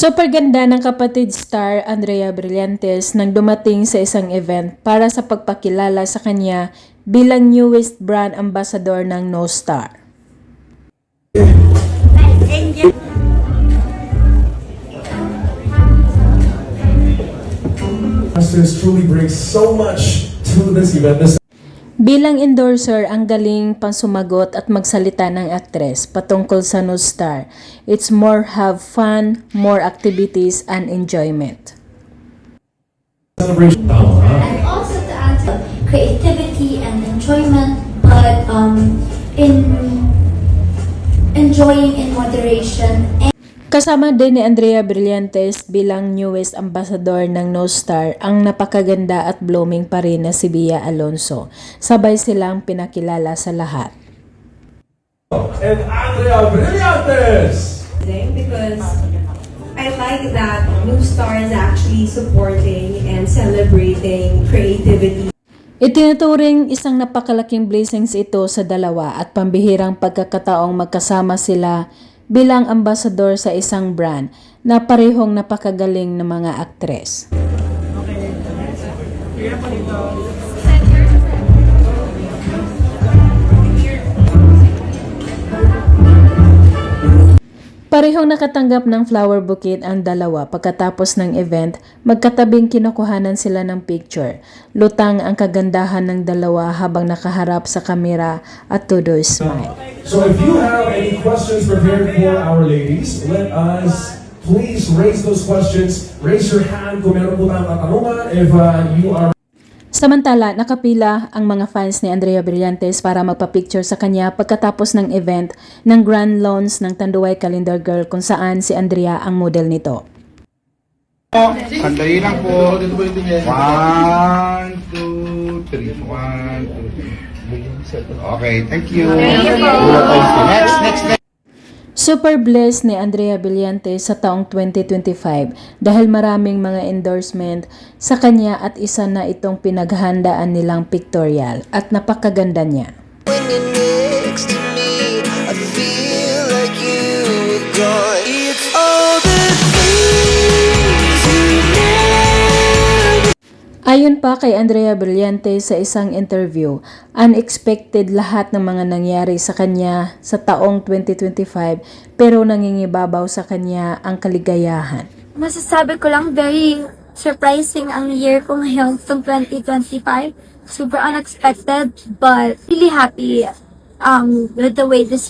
Super ganda ng kapatid star Andrea Brillantes nang dumating sa isang event para sa pagpakilala sa kanya bilang newest brand ambassador ng No Star. Masters truly brings so much to this event. This Bilang endorser, ang galing pang sumagot at magsalita ng aktres patungkol sa No Star. It's more have fun, more activities, and enjoyment. celebration. And also to add to creativity and enjoyment, but um, in enjoying in moderation Kasama din ni Andrea Brillantes bilang newest ambassador ng No Star ang napakaganda at blooming pa rin na si Bia Alonso. Sabay silang pinakilala sa lahat. And Andrea Brillantes! because I like that New Star is actually supporting and celebrating creativity Itinuturing isang napakalaking blessings ito sa dalawa at pambihirang pagkakataong magkasama sila bilang ambassador sa isang brand na parehong napakagaling na mga aktres. Parehong nakatanggap ng flower bouquet ang dalawa pagkatapos ng event, magkatabing kinukuhanan sila ng picture. Lutang ang kagandahan ng dalawa habang nakaharap sa kamera at todo smile. So if you have any questions prepared for our ladies, let us please raise those questions. Raise your hand kung meron po tayong katanungan. If uh, you are Samantala, nakapila ang mga fans ni Andrea Brillantes para magpa-picture sa kanya pagkatapos ng event ng Grand Launch ng Tanduay Calendar Girl kung saan si Andrea ang model nito. Sandali lang po. One, two, three. One, two, three. Okay, thank you. Next, next, next. Super blessed ni Andrea Billante sa taong 2025 dahil maraming mga endorsement sa kanya at isa na itong pinaghandaan nilang pictorial at napakaganda niya. Ayon pa kay Andrea Brillante sa isang interview, unexpected lahat ng mga nangyari sa kanya sa taong 2025 pero nangingibabaw sa kanya ang kaligayahan. masasabi ko lang very surprising ang year ko ngayon itong 2025. Super unexpected but really happy um, with the way this